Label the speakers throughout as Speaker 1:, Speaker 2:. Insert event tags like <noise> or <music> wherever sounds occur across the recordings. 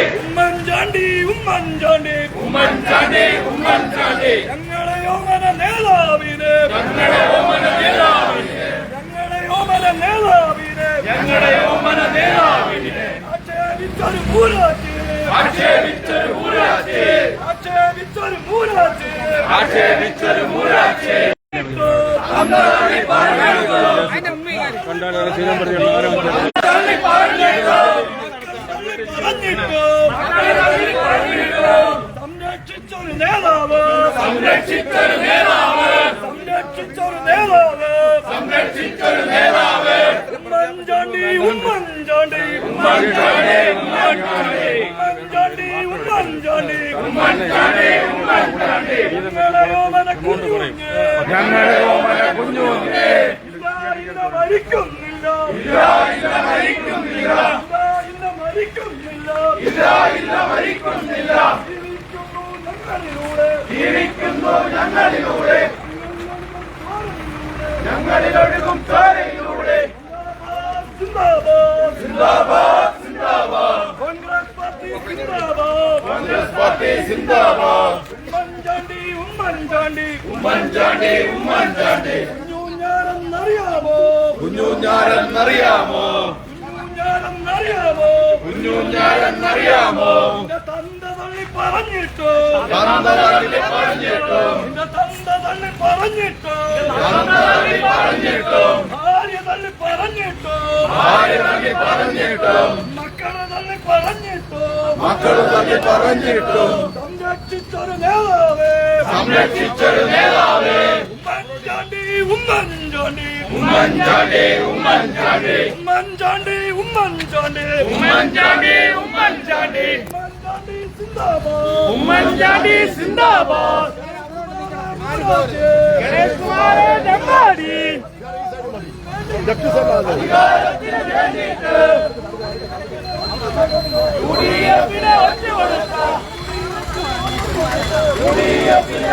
Speaker 1: ഉമ്മൻചാണ്ടി ഉമ്മൻചാണ്ടി
Speaker 2: ഉമ്മൻചാണ്ടി ഉമ്മൻചാണ്ടി
Speaker 1: ഞങ്ങളെ യോമന നേതാവിന്
Speaker 2: ഞങ്ങളുടെ ഓമന നേതാവിന്
Speaker 1: ഞങ്ങളെ യോമന നേതാവിന്
Speaker 2: ഞങ്ങളുടെ ഓമന നേതാവിനെ
Speaker 1: ആക്ഷേപിച്ചൊരു മൂരാറ്റ്
Speaker 2: ആക്ഷേപിച്ചൊരു ഊരാച്ചി
Speaker 1: ആക്ഷേപിച്ചൊരു മൂരാറ്റ്
Speaker 2: ആക്ഷേപിച്ചൊരു ഊരാച്ചി
Speaker 1: പറഞ്ഞിട്ട് സംരക്ഷിച്ചൊരു നേതാവ്
Speaker 2: സംരക്ഷിച്ചൊരു നേതാവ്
Speaker 1: സംരക്ഷിച്ചൊരു നേതാവ്
Speaker 2: സംരക്ഷിച്ചൊരു നേതാവ്
Speaker 1: ഉമ്മൻചാണ്ടി ഉമ്മൻചാണ്ടി
Speaker 2: ഉമ്മൻചാണ്ടി. ഉമ്മൻചാണ്ടി
Speaker 1: ഉമ്മൻചാണ്ടി ഉമ്മൻചാണ്ടി
Speaker 2: ഉമ്മൻചാണ്ടി
Speaker 1: ഞങ്ങളെയോ മന കുഞ്ഞുങ്ങേ
Speaker 2: ഞങ്ങളെയോ മന കുഞ്ഞുങ്ങേ
Speaker 1: ഇല്ല ഇല്ല ഭരിക്കുന്നില്ല
Speaker 2: ഇല്ല ഇല്ല
Speaker 1: ഭരിക്കുന്നില്ല മരിക്കുന്നില്ല
Speaker 2: ഇല്ല ഇല്ല മരിക്കുന്നില്ല.
Speaker 1: ജീവിക്കുന്നു ഞങ്ങളിലൂടെ.
Speaker 2: ജീവിക്കുന്നു ഞങ്ങളിലൂടെ. ഞങ്ങളിലൊഴുകും ചോരയിലൂടെ
Speaker 1: സിന്ദാബാദ്.
Speaker 2: സിന്ദാബാദ് സിന്ദാബാദ്.
Speaker 1: കോൺഗ്രസ് പാർട്ടി സിന്ദാബാദ്.
Speaker 2: കോൺഗ്രസ് പാർട്ടി സിന്ദാബാദ്.
Speaker 1: ഉമ്മൻചാണ്ടി ഉമ്മൻചാണ്ടി.
Speaker 2: ഉമ്മൻചാണ്ടി ഉമ്മൻചാണ്ടി.
Speaker 1: കുഞ്ഞുഞ്ഞാരെന്നറിയാമോ
Speaker 2: കുഞ്ഞുഞ്ഞാരെന്നറിയാമോ
Speaker 1: കുഞ്ഞുഞ്ഞാരെന്നറിയാമോ
Speaker 2: കുഞ്ഞുഞ്ഞാരെന്നറിയാമോ
Speaker 1: നിന്റെ തന്ത തള്ളി പറഞ്ഞിട്ടോ.
Speaker 2: പറഞ്ഞിട്ടോ.
Speaker 1: നിന്റെ തന്ത തള്ളി പറഞ്ഞിട്ടോ.
Speaker 2: പറഞ്ഞിട്ടോ.
Speaker 1: ഭാര്യ തള്ളി പറഞ്ഞിട്ടോ.
Speaker 2: ഭാര്യ തള്ളി പറഞ്ഞിട്ടോ.
Speaker 1: മക്കളെ തള്ളി പറഞ്ഞിട്ടോ.
Speaker 2: മക്കളെ തള്ളി പറഞ്ഞിട്ടോ.
Speaker 1: സംരക്ഷിച്ചൊരു നേതാവേ.
Speaker 2: സംരക്ഷിച്ചൊരു നേതാവേ.
Speaker 1: ഉമ്മൻചാണ്ടി ഉമ്മൻചാണ്ടി
Speaker 2: ഉമ്മൻചാണ്ടി ഉമ്മൻചാണ്ടി.
Speaker 1: ഉമ്മൻചാണ്ടി ഉമ്മൻചാണ്ടി.
Speaker 2: ഉമ്മൻചാണ്ടി ഉമ്മൻചാണ്ടി.
Speaker 1: ഉമ്മൻചാണ്ടി സിന്ദാബാദ്.
Speaker 2: ഉമ്മൻചാണ്ടി സിന്ദാബാദ്.
Speaker 1: ഗണേഷ് കുമാർ ഡമ്പാടി
Speaker 2: അധികാരത്തിന് വേണ്ടിയിട്ട്
Speaker 1: യു ഡി
Speaker 2: എഫിനെ ഒറ്റ
Speaker 1: കൊടുത്ത. യു
Speaker 2: ഡി എഫിനെ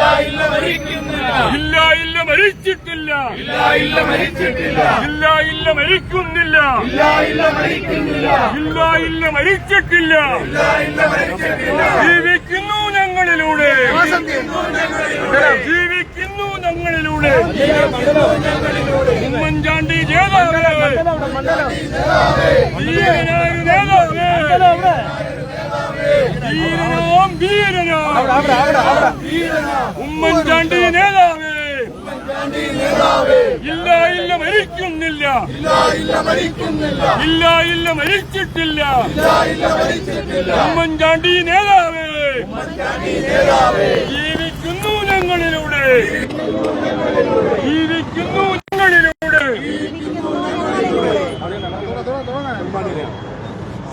Speaker 1: ഇല്ല ഇല്ല മരിക്കുന്നില്ല.
Speaker 2: ഇല്ല ഇല്ല
Speaker 1: മരിച്ചിട്ടില്ല.
Speaker 2: ഇല്ല ഇല്ല മരിച്ചിട്ടില്ല.
Speaker 1: ഇല്ല ഇല്ല മരിക്കുന്നില്ല.
Speaker 2: ഇല്ല ഇല്ല മരിക്കുന്നില്ല.
Speaker 1: ഇല്ല ഇല്ല മരിച്ചിട്ടില്ല.
Speaker 2: ഇല്ല ഇല്ല മരിച്ചിട്ടില്ല.
Speaker 1: ജീവിക്കുന്നു ഞങ്ങളിലൂടെ. ജീവിക്കുന്നു ഞങ്ങളിലൂടെ. ഉമ്മൻചാണ്ടി ജേതാവ്. ധീരനായ നേതാവേ ധീരനാം ധീരനാം ഉമ്മൻചാണ്ടി നേതാവേ ഇല്ല ഇല്ല മരിക്കുന്നില്ല
Speaker 2: ഇല്ല ഇല്ല മരിക്കുന്നില്ല.
Speaker 1: ഇല്ല ഇല്ല മരിച്ചിട്ടില്ല.
Speaker 2: ഇല്ല ഇല്ല മരിച്ചിട്ടില്ല
Speaker 1: ഉമ്മൻചാണ്ടി നേതാവേ.
Speaker 2: നേതാവേ
Speaker 1: ജീവിക്കുന്നു ഞങ്ങളിലൂടെ ജീവിക്കുന്നു ഞങ്ങളിലൂടെ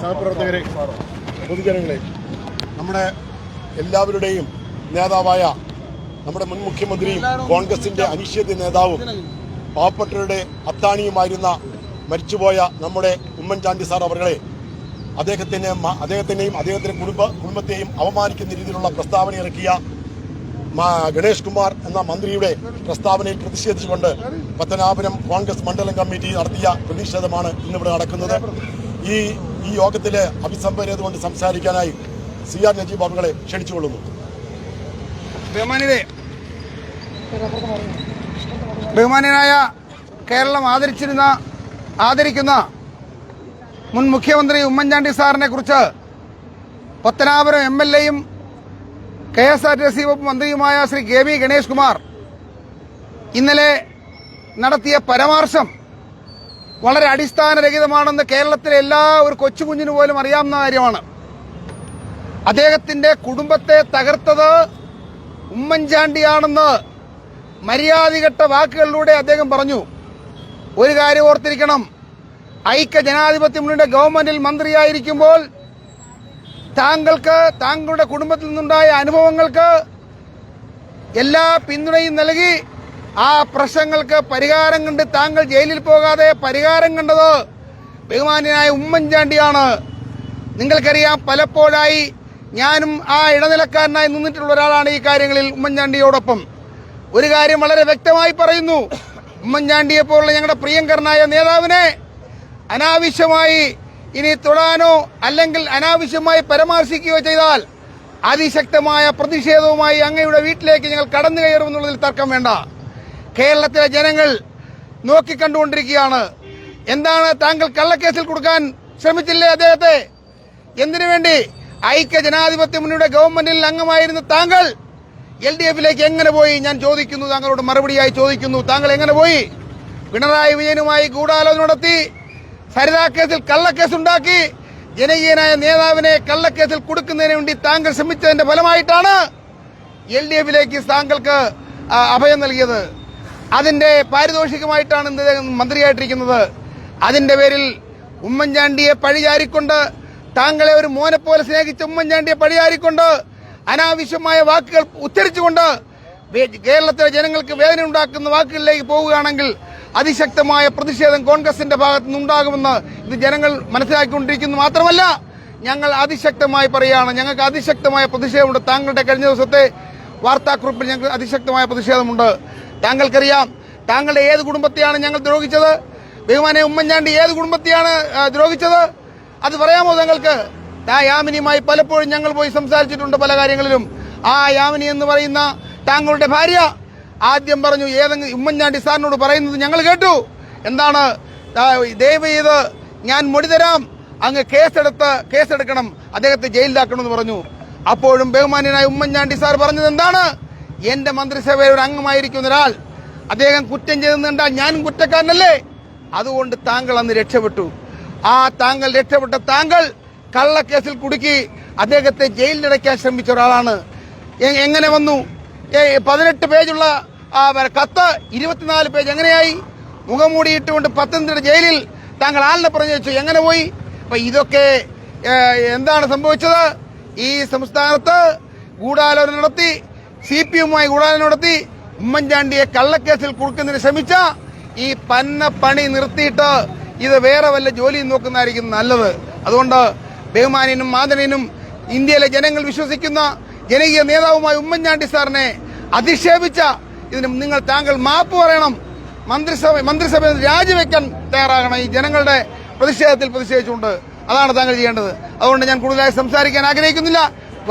Speaker 3: സഹപ്രവർത്തകരെ പൊതുജനങ്ങളെ നമ്മുടെ എല്ലാവരുടെയും നേതാവായ നമ്മുടെ മുൻ മുഖ്യമന്ത്രിയും കോൺഗ്രസിന്റെ അനിശ്ചിത നേതാവും പാവപ്പെട്ടവരുടെ അത്താണിയുമായിരുന്ന മരിച്ചുപോയ നമ്മുടെ ഉമ്മൻചാണ്ടി സാർ അവരുടെ അദ്ദേഹത്തിന് അദ്ദേഹത്തിന്റെയും അദ്ദേഹത്തിന്റെ കുടുംബ കുടുംബത്തെയും അവമാനിക്കുന്ന രീതിയിലുള്ള പ്രസ്താവന ഇറക്കിയ ഗണേഷ് കുമാർ എന്ന മന്ത്രിയുടെ പ്രസ്താവനയിൽ പ്രതിഷേധിച്ചുകൊണ്ട് പത്തനാപുരം കോൺഗ്രസ് മണ്ഡലം കമ്മിറ്റി നടത്തിയ പ്രതിഷേധമാണ് ഇന്നിവിടെ നടക്കുന്നത്. ഈ ഈ യോഗത്തിലെ അഭിസംബോധന ചെയ്തുകൊണ്ട് സംസാരിക്കാനായി സി ആർ നജീബ് അവകളെ ക്ഷണിച്ചുകൊള്ളുന്നു.
Speaker 4: ബഹുമാനിതേ ബഹുമാന്യനായ കേരളം ആദരിച്ചിരുന്ന ആദരിക്കുന്ന മുൻ മുഖ്യമന്ത്രി ഉമ്മൻചാണ്ടി സാറിനെ കുറിച്ച് പത്തനാപുരം എം എൽ എയും K S R T C വകുപ്പ് മന്ത്രിയുമായ ശ്രീ കെ വി ഗണേഷ് കുമാർ ഇന്നലെ നടത്തിയ പരാമർശം വളരെ അടിസ്ഥാനരഹിതമാണെന്ന് കേരളത്തിലെ എല്ലാ ഒരു കൊച്ചുകുഞ്ഞിന് പോലും അറിയാവുന്ന കാര്യമാണ്. അദ്ദേഹത്തിന്റെ കുടുംബത്തെ തകർത്തത് ഉമ്മൻചാണ്ടിയാണെന്ന് മര്യാദകെട്ട വാക്കുകളിലൂടെ അദ്ദേഹം പറഞ്ഞു. ഒരു കാര്യം ഓർത്തിരിക്കണം. ഐക്യ ജനാധിപത്യ മുന്നണിയുടെ ഗവൺമെന്റിൽ മന്ത്രിയായിരിക്കുമ്പോൾ താങ്കൾക്ക് താങ്കളുടെ കുടുംബത്തിൽ നിന്നുണ്ടായ അനുഭവങ്ങൾക്ക് എല്ലാ പിന്തുണയും നൽകി ആ പ്രശ്നങ്ങൾക്ക് പരിഹാരം കണ്ട് താങ്കൾ ജയിലിൽ പോകാതെ പരിഹാരം കണ്ടത് ബഹുമാന്യനായ ഉമ്മൻചാണ്ടിയാണ്. നിങ്ങൾക്കറിയാം പലപ്പോഴായി ഞാനും ആ ഇടനിലക്കാരനായി നിന്നിട്ടുള്ള ഒരാളാണ് ഈ കാര്യങ്ങളിൽ ഉമ്മൻചാണ്ടിയോടൊപ്പം. ഒരു കാര്യം വളരെ വ്യക്തമായി പറയുന്നു. ഉമ്മൻചാണ്ടിയെ പോലുള്ള ഞങ്ങളുടെ പ്രിയങ്കരനായ നേതാവിനെ അനാവശ്യമായി ഇനി തൊടാനോ അല്ലെങ്കിൽ അനാവശ്യമായി പരാമർശിക്കുകയോ ചെയ്താൽ അതിശക്തമായ പ്രതിഷേധവുമായി അങ്ങയുടെ വീട്ടിലേക്ക് ഞങ്ങൾ കടന്നു കയറുമെന്നുള്ളതിൽ തർക്കം വേണ്ട. കേരളത്തിലെ ജനങ്ങൾ നോക്കിക്കണ്ടുകൊണ്ടിരിക്കുകയാണ്. എന്താണ് താങ്കൾ കള്ളക്കേസിൽ കൊടുക്കാൻ ശ്രമിച്ചില്ലേ അദ്ദേഹത്തെ? എന്തിനു വേണ്ടി ഐക്യ ജനാധിപത്യ മുന്നണിയുടെ ഗവൺമെന്റിൽ അംഗമായിരുന്ന താങ്കൾ എൽ ഡി എഫിലേക്ക് എങ്ങനെ പോയി? ഞാൻ ചോദിക്കുന്നു താങ്കളോട് മറുപടിയായി ചോദിക്കുന്നു. താങ്കൾ എങ്ങനെ പോയി? പിണറായി വിജയനുമായി ഗൂഢാലോചന നടത്തി സരിതാ കേസിൽ കള്ളക്കേസ് ഉണ്ടാക്കി ജനകീയനായ നേതാവിനെ കള്ളക്കേസിൽ കൊടുക്കുന്നതിന് വേണ്ടി താങ്കൾ ശ്രമിച്ചതിന്റെ ഫലമായിട്ടാണ് എൽ ഡി എഫിലേക്ക് താങ്കൾക്ക് അഭയം നൽകിയത്. അതിന്റെ പാരിതോഷികമായിട്ടാണ് ഇദ്ദേഹം മന്ത്രിയായിട്ടിരിക്കുന്നത്. അതിന്റെ പേരിൽ ഉമ്മൻചാണ്ടിയെ പഴിചാരിക്കൊണ്ട് താങ്കളെ ഒരു മോനെ പോലെ സ്നേഹിച്ച ഉമ്മൻചാണ്ടിയെ പഴിചാരിക്കൊണ്ട് അനാവശ്യമായ വാക്കുകൾ ഉച്ചരിച്ചുകൊണ്ട് കേരളത്തിലെ ജനങ്ങൾക്ക് വേദന ഉണ്ടാക്കുന്ന വാക്കുകളിലേക്ക് പോവുകയാണെങ്കിൽ അതിശക്തമായ പ്രതിഷേധം കോൺഗ്രസിന്റെ ഭാഗത്തു നിന്നുണ്ടാകുമെന്ന് ഇത് ജനങ്ങൾ മനസ്സിലാക്കിക്കൊണ്ടിരിക്കുന്നു. മാത്രമല്ല ഞങ്ങൾ അതിശക്തമായി പറയുകയാണ് ഞങ്ങൾക്ക് അതിശക്തമായ പ്രതിഷേധമുണ്ട്. താങ്കളുടെ കഴിഞ്ഞ ദിവസത്തെ വാർത്താക്കുറിപ്പിൽ ഞങ്ങൾക്ക് അതിശക്തമായ പ്രതിഷേധമുണ്ട്. താങ്കൾക്കറിയാം താങ്കളുടെ ഏത് കുടുംബത്തെയാണ് ഞങ്ങൾ ദ്രോഹിച്ചത്? ബഹുമാനെ ഉമ്മൻചാണ്ടി ഏത് കുടുംബത്തെയാണ് ദ്രോഹിച്ചത്? അത് പറയാമോ താങ്കൾക്ക്? ആ യാമിനിയുമായി പലപ്പോഴും ഞങ്ങൾ പോയി സംസാരിച്ചിട്ടുണ്ട് പല കാര്യങ്ങളിലും. ആ യാമിനി എന്ന് പറയുന്ന താങ്കളുടെ ഭാര്യ ആദ്യം പറഞ്ഞു ഏതെങ്കിലും ഉമ്മൻചാണ്ടി സാറിനോട് പറയുന്നത് ഞങ്ങൾ കേട്ടു. എന്താണ്? ദയവ് ചെയ്ത് ഞാൻ മൊഴി തരാം. അങ്ങ് കേസെടുത്ത് കേസെടുക്കണം. അദ്ദേഹത്തെ ജയിലിലാക്കണമെന്ന് പറഞ്ഞു. അപ്പോഴും ബഹുമാന്യനായ ഉമ്മൻചാണ്ടി സാർ പറഞ്ഞത് എന്താണ് എന്റെ മന്ത്രിസഭയിൽ ഒരു അംഗമായിരിക്കുന്ന ഒരാൾ അദ്ദേഹം കുറ്റം ചെയ്തെന്ന് കണ്ടാൽ ഞാനും കുറ്റക്കാരനല്ലേ? അതുകൊണ്ട് താങ്കൾ അന്ന് രക്ഷപ്പെട്ടു. ആ താങ്കൾ രക്ഷപ്പെട്ട താങ്കൾ കള്ളക്കേസിൽ കുടുക്കി അദ്ദേഹത്തെ ജയിലിലടയ്ക്കാൻ ശ്രമിച്ച ഒരാളാണ്. എങ്ങനെ വന്നു? പതിനെട്ട് പേജുള്ള കത്ത് ഇരുപത്തിനാല് പേജ് എങ്ങനെയായി? മുഖമൂടിയിട്ടുകൊണ്ട് പത്തനംതിട്ട ജയിലിൽ താങ്കൾ ആളിനെ പറഞ്ഞു വെച്ചു. എങ്ങനെ പോയി? അപ്പൊ ഇതൊക്കെ എന്താണ് സംഭവിച്ചത്? ഈ സംസ്ഥാനത്ത് ഗൂഢാലോചന നടത്തി സി പി എമ്മുമായി ഗൂഢാലോചന നടത്തി ഉമ്മൻചാണ്ടിയെ കള്ളക്കേസിൽ കുറുക്കുന്നതിന് ശ്രമിച്ച ഈ പന്ന പണി നിർത്തിയിട്ട് ഇത് വേറെ വല്ല ജോലിയും നോക്കുന്നതായിരിക്കും നല്ലത്. അതുകൊണ്ട് ബഹുമാനിനും മാതനനും ഇന്ത്യയിലെ ജനങ്ങൾ വിശ്വസിക്കുന്ന ജനകീയ നേതാവുമായ ഉമ്മൻചാണ്ടി സാറിനെ അധിക്ഷേപിച്ച ഇതിന് നിങ്ങൾ താങ്കൾ മാപ്പ് പറയണം. മന്ത്രിസഭ മന്ത്രിസഭ രാജിവെക്കാൻ തയ്യാറാകണം. ഈ ജനങ്ങളുടെ പ്രതിഷേധത്തിൽ പ്രതിഷേധിച്ചുകൊണ്ട് അതാണ് താങ്കൾ ചെയ്യേണ്ടത്. അതുകൊണ്ട് ഞാൻ കൂടുതലായി സംസാരിക്കാൻ ആഗ്രഹിക്കുന്നില്ല.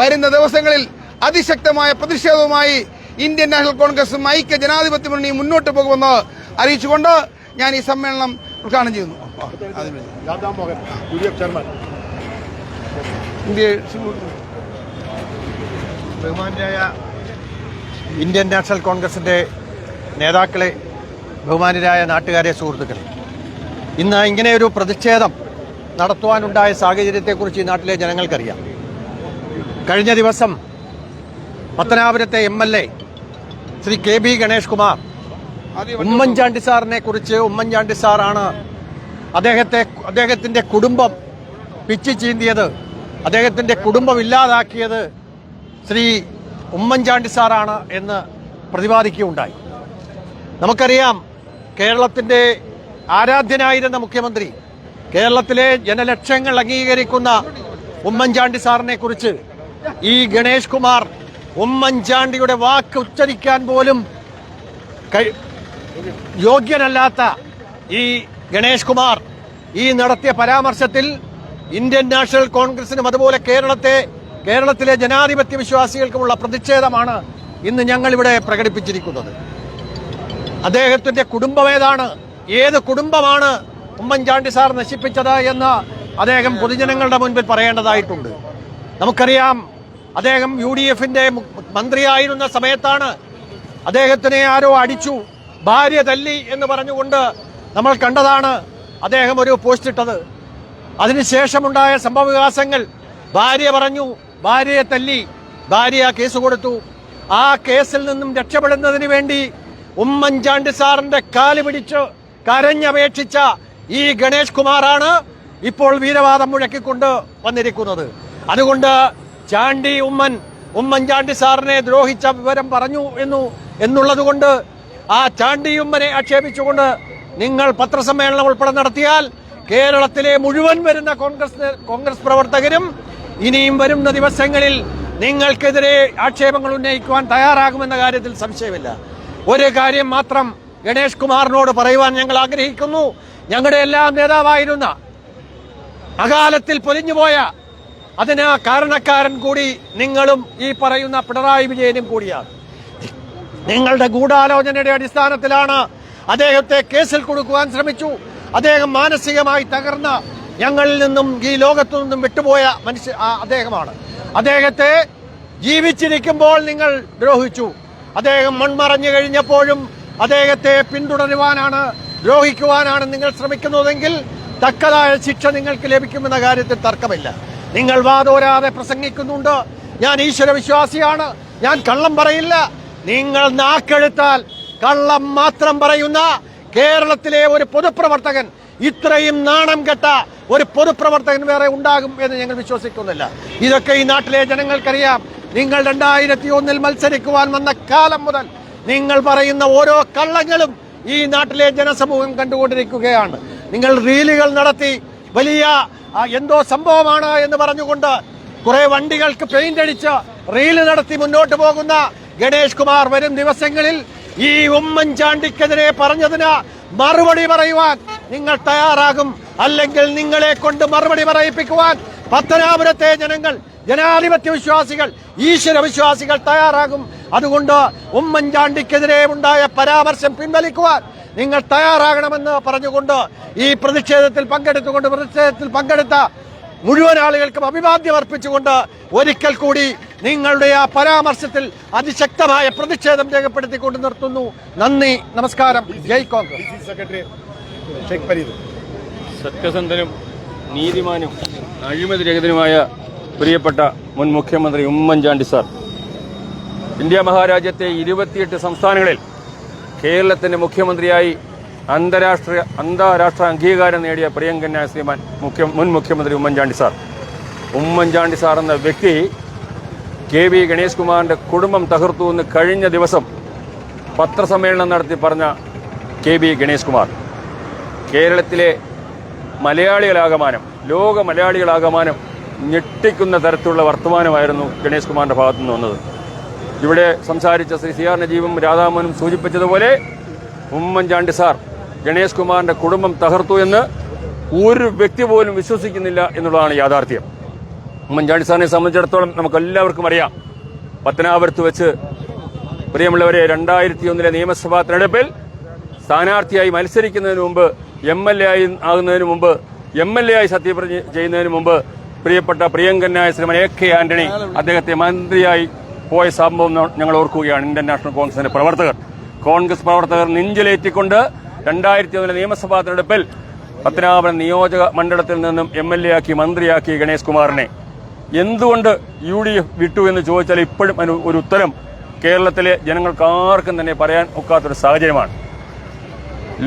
Speaker 4: വരുന്ന ദിവസങ്ങളിൽ അതിശക്തമായ പ്രതിഷേധവുമായി ഇന്ത്യൻ നാഷണൽ കോൺഗ്രസും ഐക്യ ജനാധിപത്യ മുന്നണിയും മുന്നോട്ട് പോകുമെന്ന് അറിയിച്ചുകൊണ്ട് ഞാൻ ഈ സമ്മേളനം ഉദ്ഘാടനം ചെയ്യുന്നു.
Speaker 5: ഇന്ത്യൻ നാഷണൽ കോൺഗ്രസിന്റെ നേതാക്കളെ ബഹുമാനരായ നാട്ടുകാരെ സുഹൃത്തുക്കളെ ഇന്ന് ഇങ്ങനെയൊരു പ്രതിഷേധം നടത്തുവാനുണ്ടായ സാഹചര്യത്തെക്കുറിച്ച് ഈ നാട്ടിലെ ജനങ്ങൾക്കറിയാം. കഴിഞ്ഞ ദിവസം പത്തനാപുരത്തെ M L A Shri K B Ganesh Kumar. Oommen Chandy സാറിനെ കുറിച്ച് ഉമ്മൻചാണ്ടി സാറാണ് അദ്ദേഹത്തെ അദ്ദേഹത്തിന്റെ കുടുംബം പിച്ചി ചീന്തിയത്. അദ്ദേഹത്തിന്റെ കുടുംബം ഇല്ലാതാക്കിയത് ശ്രീ ഉമ്മൻചാണ്ടി സാറാണ് എന്ന് പ്രതിപാദിക്കുകയുണ്ടായി. നമുക്കറിയാം കേരളത്തിന്റെ ആരാധ്യനായിരുന്ന മുഖ്യമന്ത്രി കേരളത്തിലെ ജനലക്ഷങ്ങൾ അംഗീകരിക്കുന്ന ഉമ്മൻചാണ്ടി സാറിനെ കുറിച്ച് ഈ ഗണേഷ് കുമാർ ഉമ്മൻചാണ്ടിയുടെ വാക്ക് ഉച്ചരിക്കാൻ പോലും യോഗ്യനല്ലാത്ത ഈ ഗണേഷ് കുമാർ ഈ നടത്തിയ പരാമർശത്തിൽ ഇന്ത്യൻ നാഷണൽ കോൺഗ്രസിനും അതുപോലെ കേരളത്തെ കേരളത്തിലെ ജനാധിപത്യ വിശ്വാസികൾക്കുമുള്ള പ്രതിഷേധമാണ് ഇന്ന് ഞങ്ങൾ ഇവിടെ പ്രകടിപ്പിച്ചിരിക്കുന്നത്. അദ്ദേഹത്തിന്റെ കുടുംബമേതാണ് ഏത് കുടുംബമാണ് ഉമ്മൻചാണ്ടി സാർ നശിപ്പിച്ചത് എന്ന് അദ്ദേഹം പൊതുജനങ്ങളുടെ മുൻപിൽ പറയേണ്ടതായിട്ടുണ്ട്. നമുക്കറിയാം അദ്ദേഹം യു ഡി എഫിന്റെ മന്ത്രിയായിരുന്ന സമയത്താണ് അദ്ദേഹത്തിനെ ആരോ അടിച്ചു ഭാര്യ തല്ലി എന്ന് പറഞ്ഞുകൊണ്ട് നമ്മൾ കണ്ടതാണ് അദ്ദേഹം ഒരു പോസ്റ്റ് ഇട്ടത്. അതിനുശേഷമുണ്ടായ സംഭവവികാസങ്ങൾ. ഭാര്യ പറഞ്ഞു ഭാര്യയെ തല്ലി ഭാര്യ കേസ് കൊടുത്തു. ആ കേസിൽ നിന്നും രക്ഷപ്പെടുന്നതിന് വേണ്ടി ഉമ്മൻചാണ്ടി സാറിന്റെ കാൽ പിടിച്ച് കരഞ്ഞപേക്ഷിച്ച ഈ ഗണേഷ് കുമാറാണ് ഇപ്പോൾ വീരവാദം മുഴക്കിക്കൊണ്ട് വന്നിരിക്കുന്നത്. അതുകൊണ്ട് ചാണ്ടി ഉമ്മൻ ഉമ്മൻചാണ്ടി സാറിനെ ദ്രോഹിച്ച വിവരം പറഞ്ഞു എന്നു എന്നുള്ളതുകൊണ്ട് ആ ചാണ്ടി ഉമ്മനെ ആക്ഷേപിച്ചുകൊണ്ട് നിങ്ങൾ പത്രസമ്മേളനം ഉൾപ്പെടെ നടത്തിയാൽ കേരളത്തിലെ മുഴുവൻ വരുന്ന കോൺഗ്രസ് കോൺഗ്രസ് പ്രവർത്തകരും ഇനിയും വരുന്ന ദിവസങ്ങളിൽ നിങ്ങൾക്കെതിരെ ആക്ഷേപങ്ങൾ ഉന്നയിക്കുവാൻ തയ്യാറാകുമെന്ന കാര്യത്തിൽ സംശയമില്ല. ഒരു കാര്യം മാത്രം ഗണേഷ് കുമാറിനോട് പറയുവാൻ ഞങ്ങൾ ആഗ്രഹിക്കുന്നു. ഞങ്ങളുടെ എല്ലാം നേതാവായിരുന്ന അകാലത്തിൽ പൊലിഞ്ഞുപോയ അതിന് ആ കാരണക്കാരൻ കൂടി നിങ്ങളും ഈ പറയുന്ന പിണറായി വിജയനും കൂടിയാണ്. നിങ്ങളുടെ ഗൂഢാലോചനയുടെ അടിസ്ഥാനത്തിലാണ് അദ്ദേഹത്തെ കേസിൽ കൊടുക്കുവാൻ ശ്രമിച്ചു. അദ്ദേഹം മാനസികമായി തകർന്ന ഞങ്ങളിൽ നിന്നും ഈ ലോകത്തു നിന്നും വിട്ടുപോയ മനുഷ്യ അദ്ദേഹമാണ്. അദ്ദേഹത്തെ ജീവിച്ചിരിക്കുമ്പോൾ നിങ്ങൾ ദ്രോഹിച്ചു. അദ്ദേഹം മൺമറഞ്ഞു കഴിഞ്ഞപ്പോഴും അദ്ദേഹത്തെ പിന്തുടരുവാനാണ് ദ്രോഹിക്കുവാനാണ് നിങ്ങൾ ശ്രമിക്കുന്നതെങ്കിൽ തക്കതായ ശിക്ഷ നിങ്ങൾക്ക് ലഭിക്കുമെന്ന കാര്യത്തിൽ തർക്കമില്ല. നിങ്ങൾ വാതോരാതെ പ്രസംഗിക്കുന്നുണ്ട്. ഞാൻ ഈശ്വര വിശ്വാസിയാണ്. ഞാൻ കള്ളം പറയില്ല. നിങ്ങൾ നാക്കെടുത്താൽ കള്ളം മാത്രം പറയുന്ന കേരളത്തിലെ ഒരു പൊതുപ്രവർത്തകൻ ഇത്രയും നാണം കെട്ട ഒരു പൊതുപ്രവർത്തകൻ വേറെ ഉണ്ടാകും എന്ന് ഞങ്ങൾ വിശ്വസിക്കുന്നില്ല. ഇതൊക്കെ ഈ നാട്ടിലെ ജനങ്ങൾക്കറിയാം. നിങ്ങൾ രണ്ടായിരത്തി ഒന്നിൽ മത്സരിക്കുവാൻ വന്ന കാലം മുതൽ നിങ്ങൾ പറയുന്ന ഓരോ കള്ളങ്ങളും ഈ നാട്ടിലെ ജനസമൂഹം കണ്ടുകൊണ്ടിരിക്കുകയാണ്. നിങ്ങൾ റീലുകൾ നടത്തി വലിയ എന്തോ സംഭവമാണ് എന്ന് പറഞ്ഞുകൊണ്ട് കുറെ വണ്ടികൾക്ക് പെയിന്റ് അടിച്ച് റീൽ നടത്തി മുന്നോട്ട് പോകുന്ന ഗണേഷ് കുമാർ വരും ദിവസങ്ങളിൽ ഈ ഉമ്മൻചാണ്ടിക്കെതിരെ പറഞ്ഞതിന് മറുപടി പറയുവാൻ നിങ്ങൾ തയ്യാറാകും. അല്ലെങ്കിൽ നിങ്ങളെ കൊണ്ട് മറുപടി പറയിപ്പിക്കുവാൻ പത്തനാപുരത്തെ ജനങ്ങൾ ജനാധിപത്യ വിശ്വാസികൾ ഈശ്വര വിശ്വാസികൾ തയ്യാറാകും. അതുകൊണ്ട് ഉമ്മൻചാണ്ടിക്കെതിരെ ഉണ്ടായ പരാമർശം പിൻവലിക്കുവാൻ നിങ്ങൾ തയ്യാറാകണമെന്ന് പറഞ്ഞുകൊണ്ട് ഈ പ്രതിഷേധത്തിൽ പങ്കെടുത്തുകൊണ്ട് പ്രതിഷേധത്തിൽ പങ്കെടുത്ത മുഴുവൻ ആളുകൾക്കും അഭിവാദ്യം അർപ്പിച്ചുകൊണ്ട് ഒരിക്കൽ കൂടി നിങ്ങളുടെ ആ പരാമർശത്തിൽ അതിശക്തമായ പ്രതിഷേധം രേഖപ്പെടുത്തിക്കൊണ്ട് നിർത്തുന്നു. നന്ദി നമസ്കാരം. ജയ് കോൺഗ്രസ്.
Speaker 1: സത്യസന്ധനും നീതിമാനും അഴിമതിരഹിതനുമായ പ്രിയപ്പെട്ട മുൻ മുഖ്യമന്ത്രി ഉമ്മൻചാണ്ടി സാർ ഇന്ത്യ മഹാരാജ്യത്തെ ഇരുപത്തിയെട്ട് സംസ്ഥാനങ്ങളിൽ കേരളത്തിന്റെ മുഖ്യമന്ത്രിയായി അന്താരാഷ്ട്ര അന്താരാഷ്ട്ര അംഗീകാരം നേടിയ പ്രിയങ്കനായ ശ്രീമാൻ മുഖ്യ മുൻ മുഖ്യമന്ത്രി ഉമ്മൻചാണ്ടി സാർ. ഉമ്മൻചാണ്ടി സാർ എന്ന വ്യക്തി കെ വി ഗണേഷ് കുമാറിന്റെ കുടുംബം തകർത്തു എന്ന് കഴിഞ്ഞ ദിവസം പത്രസമ്മേളനം നടത്തി പറഞ്ഞ കെ വി ഗണേഷ് കുമാർ. കേരളത്തിലെ മലയാളികളാകമാനം ലോക മലയാളികളാകമാനം ഞെട്ടിക്കുന്ന തരത്തിലുള്ള വർത്തമാനമായിരുന്നു ഗണേഷ് കുമാറിന്റെ ഭാഗത്തു നിന്ന് വന്നത്. ഇവിടെ സംസാരിച്ച ശ്രീ സി ആർ നജീബും രാധാമോനും സൂചിപ്പിച്ചതുപോലെ ഉമ്മൻചാണ്ടി സാർ ഗണേഷ് കുമാറിന്റെ കുടുംബം തകർത്തു എന്ന് ഒരു വ്യക്തി പോലും വിശ്വസിക്കുന്നില്ല എന്നുള്ളതാണ് യാഥാർത്ഥ്യം. ഉമ്മൻചാണ്ടി സാറിനെ സംബന്ധിച്ചിടത്തോളം നമുക്ക് എല്ലാവർക്കും അറിയാം പത്തനാപുരത്ത് വെച്ച് പ്രിയമുള്ളവരെ രണ്ടായിരത്തി ഒന്നിലെ നിയമസഭാ തെരഞ്ഞെടുപ്പിൽ സ്ഥാനാർത്ഥിയായി മത്സരിക്കുന്നതിന് മുമ്പ് എം എൽ എ ആയി ആകുന്നതിന് മുമ്പ് എം എൽ എ ആയി സത്യപ്രതിജ്ഞ ചെയ്യുന്നതിന് മുമ്പ് പ്രിയപ്പെട്ട പ്രിയങ്കനായ ശ്രീമൻ എ കെ ആന്റണി അദ്ദേഹത്തെ മന്ത്രിയായി പോയ സംഭവം ഞങ്ങൾ ഓർക്കുകയാണ് ഇന്ത്യൻ നാഷണൽ കോൺഗ്രസിന്റെ പ്രവർത്തകർ. കോൺഗ്രസ് പ്രവർത്തകർ നെഞ്ചിലേറ്റിക്കൊണ്ട് രണ്ടായിരത്തി ഒന്നിലെ നിയമസഭാ തെരഞ്ഞെടുപ്പിൽ പത്തനാപുരം നിയോജക മണ്ഡലത്തിൽ നിന്നും എം എൽ എ ആക്കി മന്ത്രിയാക്കി ഗണേഷ് കുമാറിനെ. എന്തുകൊണ്ട് യു ഡി എഫ് വിട്ടു എന്ന് ചോദിച്ചാൽ ഇപ്പോഴും ഒരു ഉത്തരം കേരളത്തിലെ ജനങ്ങൾക്ക് ആർക്കും തന്നെ പറയാൻ ഒക്കാത്തൊരു സാഹചര്യമാണ്.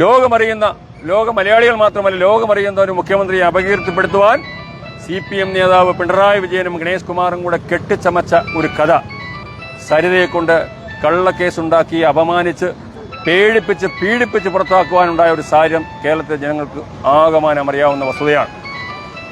Speaker 1: ലോകമറിയുന്ന ലോക മലയാളികൾ മാത്രമല്ല ലോകമറിയുന്ന ഒരു മുഖ്യമന്ത്രിയെ അപകീർത്തിപ്പെടുത്തുവാൻ സി പി എം നേതാവ് പിണറായി വിജയനും ഗണേഷ് കുമാറും കൂടെ കെട്ടിച്ചമച്ച ഒരു കഥ. സരിതയെ കൊണ്ട് കള്ളക്കേസുണ്ടാക്കി അപമാനിച്ച് പേടിപ്പിച്ച് പീഡിപ്പിച്ച് പുറത്താക്കുവാനുണ്ടായ ഒരു സാഹചര്യം കേരളത്തിലെ ജനങ്ങൾക്ക് ആകമാനം അറിയാവുന്ന വസ്തുതയാണ്.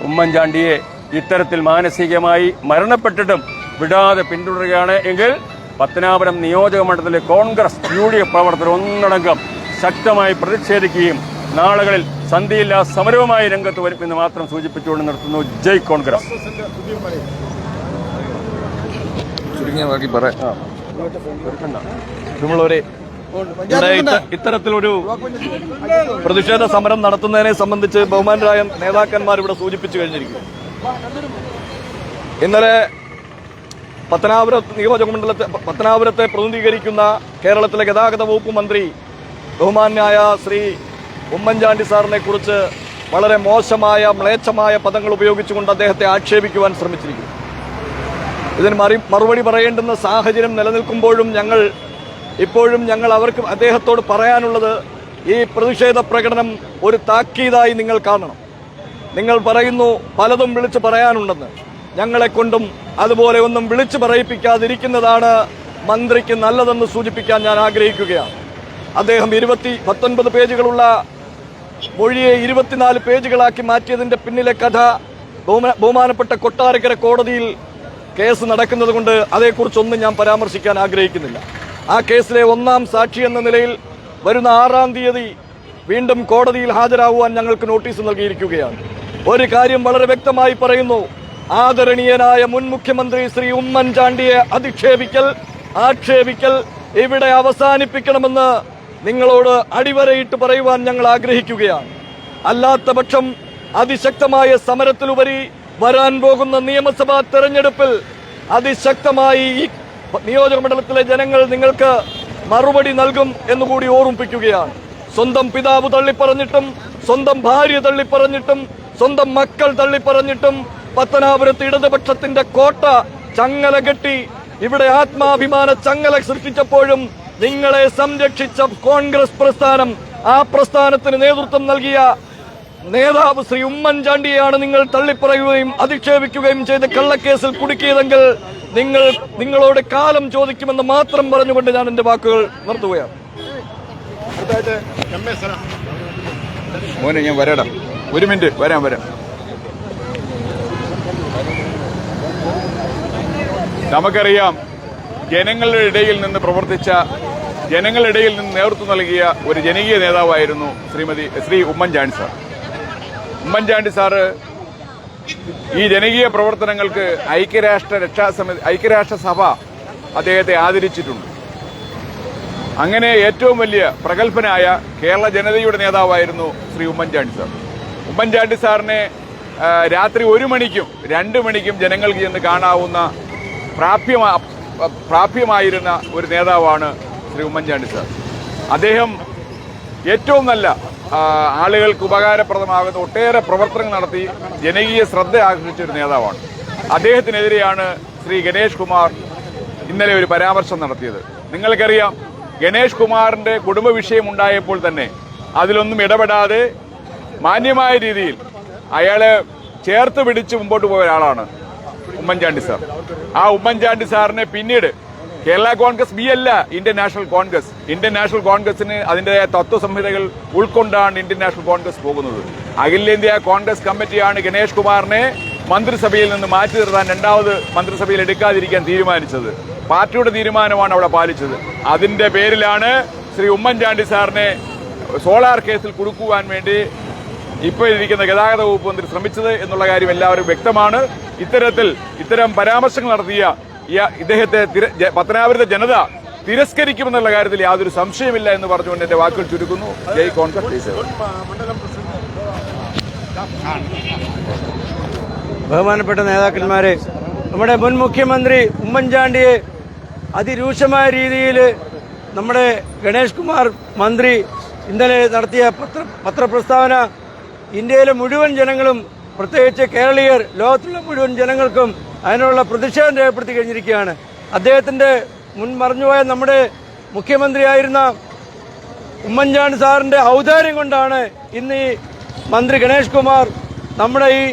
Speaker 1: ഉമ്മൻചാണ്ടിയെ ഇത്തരത്തിൽ മാനസികമായി മരണപ്പെട്ടിട്ടും വിടാതെ പിന്തുടരുകയാണ് എങ്കിൽ പത്തനാപുരം നിയോജക മണ്ഡലത്തിലെ കോൺഗ്രസ് യു ഡി എഫ് പ്രവർത്തകർ ഒന്നടങ്കം ശക്തമായി പ്രതിഷേധിക്കുകയും നാളുകളിൽ സന്ധിയില്ലാ സമരവുമായ രംഗത്ത് വരും എന്ന് മാത്രം സൂചിപ്പിച്ചുകൊണ്ട് നിർത്തുന്നു ജയ് കോൺഗ്രസ്.
Speaker 6: നമ്മളൊരു ഇത്തരത്തിലൊരു പ്രതിഷേധ സമരം നടത്തുന്നതിനെ സംബന്ധിച്ച് ബഹുമാനരായ നേതാക്കന്മാർ ഇവിടെ സൂചിപ്പിച്ചു കഴിഞ്ഞിരിക്കുന്നു. ഇന്നലെ പത്തനാപുരത്ത് നിയോജക മണ്ഡലത്തെ പത്തനാപുരത്തെ പ്രതിനിധീകരിക്കുന്ന കേരളത്തിലെ ഗതാഗത വകുപ്പ് മന്ത്രി ബഹുമാന്യായ ശ്രീ ഉമ്മൻചാണ്ടി സാറിനെ കുറിച്ച് വളരെ മോശമായ മ്ലേച്ഛമായ പദങ്ങൾ ഉപയോഗിച്ചുകൊണ്ട് അദ്ദേഹത്തെ ആക്ഷേപിക്കുവാൻ ശ്രമിച്ചിരിക്കുന്നു. ഇതിന് മറി മറുപടി പറയേണ്ടുന്ന സാഹചര്യം നിലനിൽക്കുമ്പോഴും ഞങ്ങൾ ഇപ്പോഴും ഞങ്ങൾ അവർക്ക് അദ്ദേഹത്തോട് പറയാനുള്ളത് ഈ പ്രതിഷേധ പ്രകടനം ഒരു താക്കീതായി നിങ്ങൾ കാണണം. നിങ്ങൾ പറയുന്നു പലതും വിളിച്ചു പറയാനുണ്ടെന്ന്. ഞങ്ങളെക്കൊണ്ടും അതുപോലെ ഒന്നും വിളിച്ചു പറയിപ്പിക്കാതിരിക്കുന്നതാണ് മന്ത്രിക്ക് നല്ലതെന്ന് സൂചിപ്പിക്കാൻ ഞാൻ ആഗ്രഹിക്കുകയാണ്. അദ്ദേഹം ഇരുപത്തി പത്തൊൻപത് പേജുകളുള്ള മൊഴിയെ ഇരുപത്തിനാല് പേജുകളാക്കി മാറ്റിയതിന്റെ പിന്നിലെ കഥ ബഹുമാ- ബഹുമാനപ്പെട്ട കൊട്ടാരക്കര കോടതിയിൽ കേസ് നടക്കുന്നത് കൊണ്ട് അതേക്കുറിച്ചൊന്നും ഞാൻ പരാമർശിക്കാൻ ആഗ്രഹിക്കുന്നില്ല. ആ കേസിലെ ഒന്നാം സാക്ഷി എന്ന നിലയിൽ വരുന്ന ആറാം തീയതി വീണ്ടും കോടതിയിൽ ഹാജരാകുവാൻ ഞങ്ങൾക്ക് നോട്ടീസ് നൽകിയിരിക്കുകയാണ്. ഒരു കാര്യം വളരെ വ്യക്തമായി പറയുന്നു. ആദരണീയനായ മുൻ മുഖ്യമന്ത്രി ശ്രീ ഉമ്മൻചാണ്ടിയെ അധിക്ഷേപിക്കൽ ആക്ഷേപിക്കൽ ഇവിടെ അവസാനിപ്പിക്കണമെന്ന് നിങ്ങളോട് അടിവരയിട്ട് പറയുവാൻ ഞങ്ങൾ ആഗ്രഹിക്കുകയാണ്. അല്ലാത്ത പക്ഷം അതിശക്തമായ സമരത്തിലുപരി വരാൻ പോകുന്ന നിയമസഭാ തെരഞ്ഞെടുപ്പിൽ അതിശക്തമായി ഈ നിയോജക മണ്ഡലത്തിലെ ജനങ്ങൾ നിങ്ങൾക്ക് മറുപടി നൽകും എന്നുകൂടി ഓർമ്മിപ്പിക്കുകയാണ്. സ്വന്തം പിതാവ് തള്ളിപ്പറഞ്ഞിട്ടും സ്വന്തം ഭാര്യ തള്ളിപ്പറഞ്ഞിട്ടും സ്വന്തം മക്കൾ തള്ളിപ്പറഞ്ഞിട്ടും പത്തനാപുരത്ത് ഇടതുപക്ഷത്തിന്റെ കോട്ട ചങ്ങല കെട്ടി ഇവിടെ ആത്മാഭിമാന ചങ്ങല സൃഷ്ടിച്ചപ്പോഴും നിങ്ങളെ സംരക്ഷിച്ച കോൺഗ്രസ് പ്രസ്ഥാനം. ആ പ്രസ്ഥാനത്തിന് നേതൃത്വം നൽകിയ നേതാവ് ശ്രീ ഉമ്മൻചാണ്ടിയാണ് നിങ്ങൾ തള്ളിപ്പറയുകയും അധിക്ഷേപിക്കുകയും ചെയ്ത കള്ളക്കേസിൽ കുടുക്കിയതെങ്കിൽ നിങ്ങൾ നിങ്ങളോട് കാലം ചോദിക്കുമെന്ന് മാത്രം പറഞ്ഞുകൊണ്ട് ഞാൻ എന്റെ വാക്കുകൾ നിർത്തുകയാണ്.
Speaker 7: മോനെ ഞാൻ വരാടാ. ഒരു മിനിറ്റ് വരാം വരാം. നമുക്കറിയാം ജനങ്ങളുടെ ഇടയിൽ നിന്ന് പ്രവർത്തിച്ച ജനങ്ങളുടെ ഇടയിൽ നിന്ന് നേതൃത്വം നൽകിയ ഒരു ജനകീയ നേതാവായിരുന്നു ശ്രീമതി ശ്രീ ഉമ്മൻചാണ്ടി സാർ. ഉമ്മൻചാണ്ടി സാറ് ഈ ജനകീയ പ്രവർത്തനങ്ങൾക്ക് ഐക്യരാഷ്ട്ര രക്ഷാസമിതി ഐക്യരാഷ്ട്ര സഭ അദ്ദേഹത്തെ ആദരിച്ചിട്ടുണ്ട്. അങ്ങനെ ഏറ്റവും വലിയ പ്രഗത്ഭനായ കേരള ജനതയുടെ നേതാവായിരുന്നു ശ്രീ ഉമ്മൻചാണ്ടി സാർ. ഉമ്മൻചാണ്ടി സാറിനെ രാത്രി ഒരു മണിക്കും രണ്ട് മണിക്കും ജനങ്ങൾക്ക് ചെന്ന് കാണാവുന്ന പ്രാപ്യമാ പ്രാപ്യമായിരുന്ന ഒരു നേതാവാണ് ശ്രീ ഉമ്മൻചാണ്ടി സാർ. അദ്ദേഹം ഏറ്റവും നല്ല ആളുകൾക്ക് ഉപകാരപ്രദമാകുന്ന ഒട്ടേറെ പ്രവർത്തനങ്ങൾ നടത്തി ജനകീയ ശ്രദ്ധ ആകർഷിച്ച ഒരു നേതാവാണ്. അദ്ദേഹത്തിനെതിരെയാണ് ശ്രീ ഗണേഷ് കുമാർ ഇന്നലെ ഒരു പരാമർശം നടത്തിയത്. നിങ്ങൾക്കറിയാം ഗണേഷ് കുമാറിന്റെ കുടുംബ വിഷയം ഉണ്ടായപ്പോൾ തന്നെ അതിലൊന്നും ഇടപെടാതെ മാന്യമായ രീതിയിൽ അയാളെ ചേർത്ത് പിടിച്ച് മുമ്പോട്ട് പോയ ഒരാളാണ് ഉമ്മൻചാണ്ടി സാർ. ആ ഉമ്മൻചാണ്ടി സാറിനെ പിന്നീട് കേരള കോൺഗ്രസ് ബി അല്ല Indian National Congress. Indian National കോൺഗ്രസിന് അതിന്റേതായ തത്വസംഹിതകൾ ഉൾക്കൊണ്ടാണ് ഇന്ത്യൻ നാഷണൽ കോൺഗ്രസ് പോകുന്നത്. അഖിലേന്ത്യാ കോൺഗ്രസ് കമ്മിറ്റിയാണ് ഗണേഷ് കുമാറിനെ മന്ത്രിസഭയിൽ നിന്ന് മാറ്റി നിർത്താൻ രണ്ടാമത് മന്ത്രിസഭയിൽ എടുക്കാതിരിക്കാൻ തീരുമാനിച്ചത്. പാർട്ടിയുടെ തീരുമാനമാണ് അവിടെ പാലിച്ചത്. അതിന്റെ പേരിലാണ് ശ്രീ ഉമ്മൻചാണ്ടി സാറിനെ സോളാർ കേസിൽ കുടുക്കുവാൻ വേണ്ടി ഇപ്പോൾ ഇരിക്കുന്ന ഗതാഗത വകുപ്പ് മന്ത്രി ശ്രമിച്ചത് എന്നുള്ള കാര്യം എല്ലാവരും വ്യക്തമാണ്. ഇത്തരത്തിൽ ഇത്തരം പരാമർശങ്ങൾ നടത്തിയ ഇദ്ദേഹത്തെ പത്തനാപുരത്തെ ജനത തിരസ്കരിക്കുമെന്നുള്ള കാര്യത്തിൽ യാതൊരു സംശയമില്ല എന്ന് പറഞ്ഞുകൊണ്ട് എന്റെ വാക്കുകൾ ചുരുക്കുന്നു. ജയ് കോൺഗ്രസ്
Speaker 2: ബഹുമാനപ്പെട്ട നേതാക്കന്മാരെ നമ്മുടെ മുൻ മുഖ്യമന്ത്രി ഉമ്മൻചാണ്ടിയെ അതിരൂക്ഷമായ രീതിയിൽ നമ്മുടെ ഗണേഷ് കുമാർ മന്ത്രി ഇന്നലെ നടത്തിയ പത്ര പത്രപ്രസ്താവന ഇന്ത്യയിലെ മുഴുവൻ ജനങ്ങളും പ്രത്യേകിച്ച് കേരളീയർ ലോകത്തുള്ള മുഴുവൻ ജനങ്ങൾക്കും അതിനുള്ള പ്രതിഷേധം രേഖപ്പെടുത്തി കഴിഞ്ഞിരിക്കുകയാണ്. അദ്ദേഹത്തിന്റെ മുൻ മറഞ്ഞുപോയ നമ്മുടെ മുഖ്യമന്ത്രിയായിരുന്ന ഉമ്മൻചാണ്ടി സാറിന്റെ ഔദാര്യം കൊണ്ടാണ് ഇന്ന് ഈ മന്ത്രി ഗണേഷ് കുമാർ നമ്മുടെ ഈ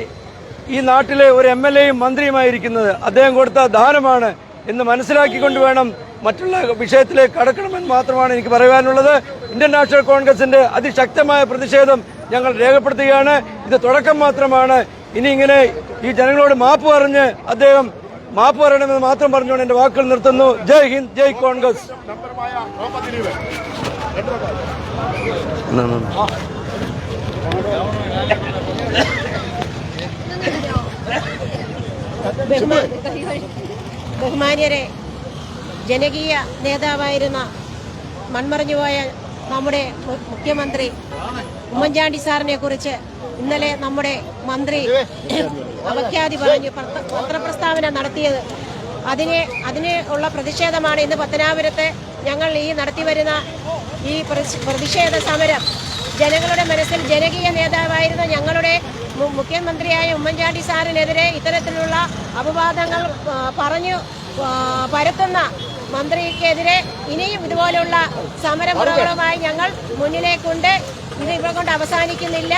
Speaker 2: ഈ നാട്ടിലെ ഒരു എം എൽ എയും മന്ത്രിയുമായിരിക്കുന്നത്. അദ്ദേഹം കൊടുത്ത ദാനമാണ് എന്ന് മനസ്സിലാക്കിക്കൊണ്ട് വേണം മറ്റുള്ള വിഷയത്തിലേക്ക് കടക്കണമെന്ന് മാത്രമാണ് എനിക്ക് പറയാനുള്ളത്. ഇന്ത്യൻ നാഷണൽ കോൺഗ്രസിന്റെ അതിശക്തമായ പ്രതിഷേധം ഞങ്ങൾ രേഖപ്പെടുത്തുകയാണ്. ഇത് തുടക്കം മാത്രമാണ്. ഇനി ഇങ്ങനെ ഈ ജനങ്ങളോട് മാപ്പ് പറഞ്ഞ് അദ്ദേഹം മാപ്പ് പറയണമെന്ന് മാത്രം പറഞ്ഞുകൊണ്ട് എന്റെ വാക്കുകൾ നിർത്തുന്നു. ജയ് ഹിന്ദ് ജയ് കോൺഗ്രസ്.
Speaker 8: ബഹുമാ- ബഹുമാന്യരെ ജനകീയ നേതാവായിരുന്ന മൺമറഞ്ഞുപോയ നമ്മുടെ മുഖ്യമന്ത്രി ഉമ്മൻചാണ്ടി സാറിനെ കുറിച്ച് ഇന്നലെ നമ്മുടെ മന്ത്രി <coughs> അവഖ്യാതി പറഞ്ഞു. പത്ര- പത്രപ്രസ്താവന നടത്തിയത്. അതിനെ അതിനെ ഉള്ള പ്രതിഷേധമാണ് ഇന്ന് പത്തനാപുരത്ത് ഞങ്ങൾ ഈ നടത്തിവരുന്ന ഈ പ്രതി- പ്രതിഷേധ സമരം. ജനങ്ങളുടെ മനസ്സിൽ ജനകീയ നേതാവായിരുന്ന ഞങ്ങളുടെ മുഖ്യമന്ത്രിയായ ഉമ്മൻചാണ്ടി സാറിനെതിരെ ഇത്തരത്തിലുള്ള അപവാദങ്ങൾ പറഞ്ഞു പരത്തുന്ന മന്ത്രിക്കെതിരെ ഇനിയും ഇതുപോലുള്ള സമരമുറകളുമായി ഞങ്ങൾ മുന്നിലേക്കുണ്ട്. ഇത് ഇവിടെ കൊണ്ട് അവസാനിക്കുന്നില്ല.